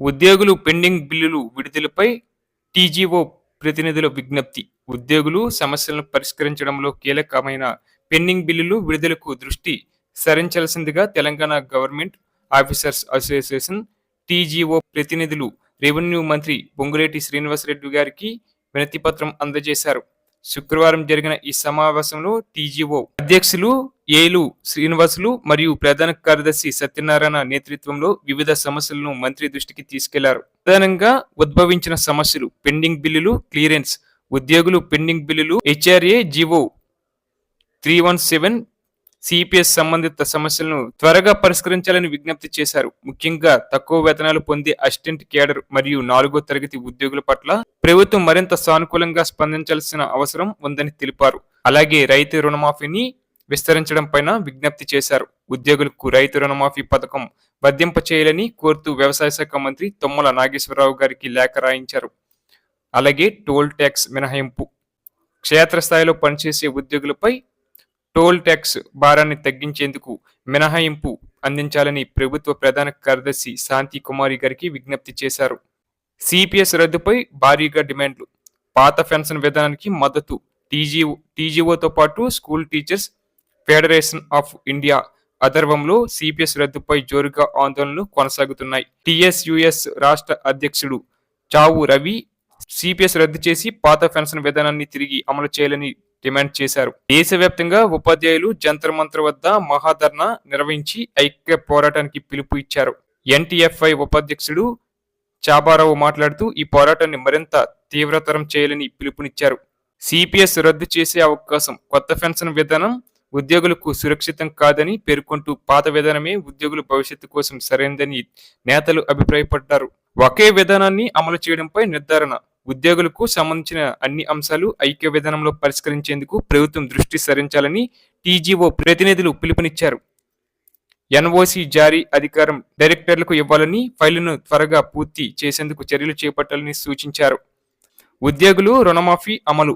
ఉద్యోగులు పెండింగ్ బిల్లులు విడుదలపై టీజీఓ ప్రతినిధుల విజ్ఞప్తి. ఉద్యోగులు సమస్యలను పరిష్కరించడంలో కీలకమైన పెండింగ్ బిల్లులు విడుదలకు దృష్టి సరించాల్సిందిగా Telangana government officers association TGO ప్రతినిధులు రెవెన్యూ మంత్రి పొంగులేటి శ్రీనివాసరెడ్డి గారికి వినతిపత్రం అందజేశారు. శుక్రవారం జరిగిన ఈ సమావేశంలో టీజీఓ అధ్యక్షులు ఏలు శ్రీనివాసులు మరియు ప్రధాన కార్యదర్శి సత్యనారాయణ నేతృత్వంలో వివిధ సమస్యలను మంత్రి దృష్టికి తీసుకెళ్ళారు. ప్రధానంగా ఉద్భవించిన సమస్యలు పెండింగ్ బిల్లులు క్లియరెన్స్ ఉద్యోగులు పెండింగ్ బిల్లులు HRA GO three one seven CPS సంబంధిత సమస్యలను త్వరగా పరిష్కరించాలని విజ్ఞప్తి చేశారు. ముఖ్యంగా తక్కువ వేతనాలు పొందే అసిస్టెంట్ కేడర్ మరియు నాలుగో తరగతి ఉద్యోగుల పట్ల ప్రభుత్వం మరింత సానుకూలంగా స్పందించాల్సిన అవసరం ఉందని తెలిపారు. అలాగే రైతు రుణమాఫీని విస్తరించడం పైన విజ్ఞప్తి చేశారు. ఉద్యోగులకు రైతు రుణమాఫీ పథకం వర్ధింప చేయాలని కోరుతూ వ్యవసాయ శాఖ మంత్రి తుమ్మల నాగేశ్వరరావు గారికి లేఖ రాయించారు. అలాగే టోల్ ట్యాక్స్ మినహాయింపు క్షేత్రస్థాయిలో పనిచేసే ఉద్యోగులపై టోల్ ట్యాక్స్ భారాన్ని తగ్గించేందుకు మినహాయింపు అందించాలని ప్రభుత్వ ప్రధాన కార్యదర్శి శాంతి కుమారి గారికి విజ్ఞప్తి చేశారు. సిపిఎస్ రద్దుపై భారీగా డిమాండ్లు. పాత పెన్షన్ విధానానికి మద్దతు. టీజీఓ టీజీఓతో పాటు school teachers federation of India అధర్వంలో CPS రద్దుపై జోరుగా ఆందోళనలు కొనసాగుతున్నాయి. టిఎస్యుఎస్ రాష్ట్ర అధ్యక్షుడు చావు రవి సిపిఎస్ రద్దు చేసి పాత పెన్షన్ విధానాన్ని తిరిగి అమలు చేయాలని డిమాండ్ చేశారు. దేశవ్యాప్తంగా ఉపాధ్యాయులు జంతర్ మంత్ర వద్ద మహాధర్నా నిర్వహించి ఐక్య పోరాటానికి పిలుపు ఇచ్చారు. ఎన్టీఎఫ్ఐ ఉపాధ్యక్షుడు చాబారావు మాట్లాడుతూ ఈ పోరాటాన్ని మరింత తీవ్రతరం చేయాలని పిలుపునిచ్చారు. సిపిఎస్ రద్దు చేసే అవకాశం కొత్త పెన్షన్ విధానం ఉద్యోగులకు సురక్షితం కాదని పేర్కొంటూ పాత విధానమే ఉద్యోగుల భవిష్యత్తు కోసం సరైనదని నేతలు అభిప్రాయపడ్డారు. ఒకే విధానాన్ని అమలు చేయడంపై నిర్ధారణ ఉద్యోగులకు సంబంధించిన అన్ని అంశాలు ఐక్య విధానంలో పరిష్కరించేందుకు ప్రభుత్వం దృష్టి సారించాలని టీజీఓ ప్రతినిధులు పిలుపునిచ్చారు. ఎన్ఓసి జారీ అధికారం డైరెక్టర్లకు ఇవ్వాలని ఫైలును త్వరగా పూర్తి చేసేందుకు చర్యలు చేపట్టాలని సూచించారు. ఉద్యోగులు రుణమాఫీ అమలు.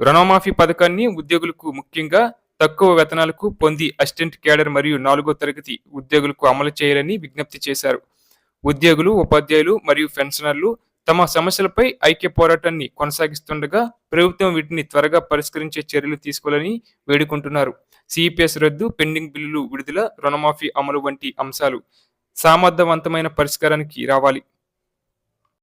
రుణమాఫీ పథకాన్ని ఉద్యోగులకు ముఖ్యంగా తక్కువ వేతనాలకు పొంది అసిస్టెంట్ కేడర్ మరియు నాలుగో తరగతి ఉద్యోగులకు అమలు చేయాలని విజ్ఞప్తి చేశారు. ఉద్యోగులు ఉపాధ్యాయులు మరియు పెన్షనర్లు తమ సమస్యలపై ఐక్య పోరాటాన్ని కొనసాగిస్తుండగా ప్రభుత్వం వీటిని త్వరగా పరిష్కరించే చర్యలు తీసుకోవాలని వేడుకుంటున్నారు. సిపిఎస్ రద్దు పెండింగ్ బిల్లులు విడుదల రుణమాఫీ అమలు వంటి అంశాలు సామర్థవంతమైన పరిష్కారానికి రావాలి.